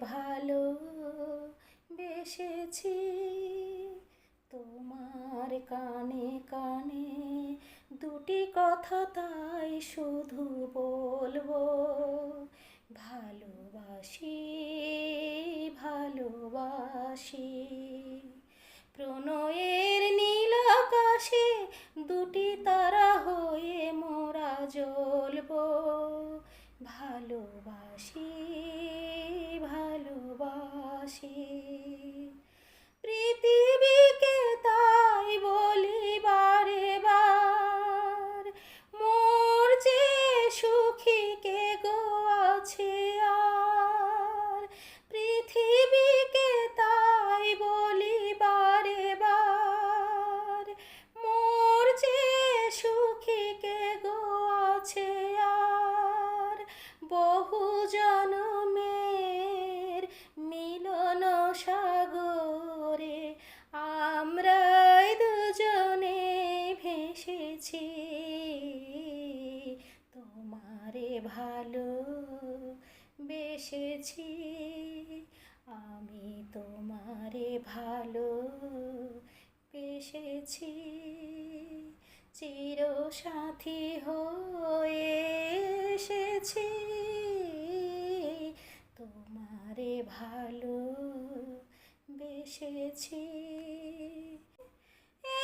ভালো বেসেছি তোমার কানে কানে। দুটি কথা তাই শুধু বলব, ভালোবাসি ভালোবাসি। প্রণয়ের নীল আকাশে দুটি তারা হয়ে মোরা জ্বলব, ভালোবাসি ভালোবাসি। পৃথিবীকে বেসেছি আমি তোমারে ভালো বেসেছি চির সাথী হয়ে এসেছি তোমারে ভালো বেসেছি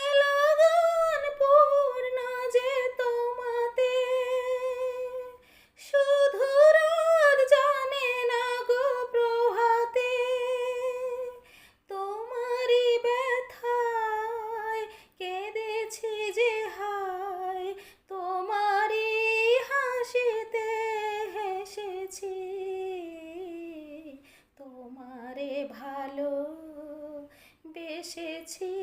এলো ভালো বেসেছি,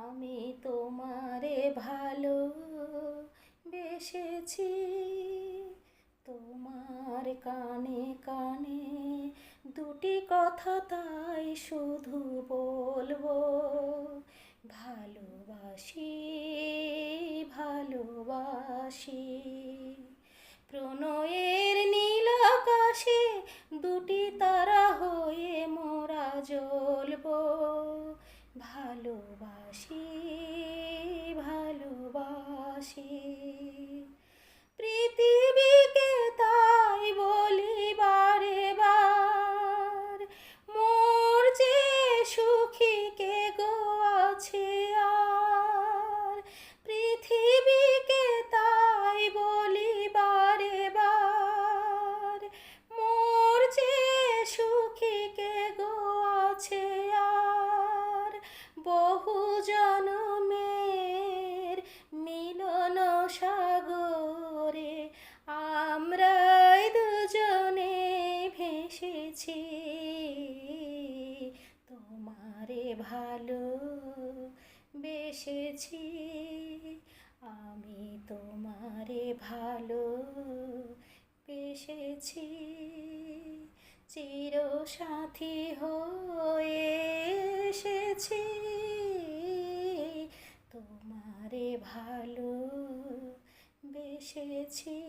আমি তোমারে ভালো বেসেছি। তোমার কানে কানে দুটি কথা তাই শুধু বলব, ভালোবাসি ভালোবাসি। প্রণয়ের নীল আকাশে দুটি মোরা জ্বলবো ভালোবাসি ভালোবাসি। ভালো বেসেছি। আমি তোমারে ভালো বেসেছি চির সাথী হয়ে এসেছি। তোমারে ভালো বেসেছি।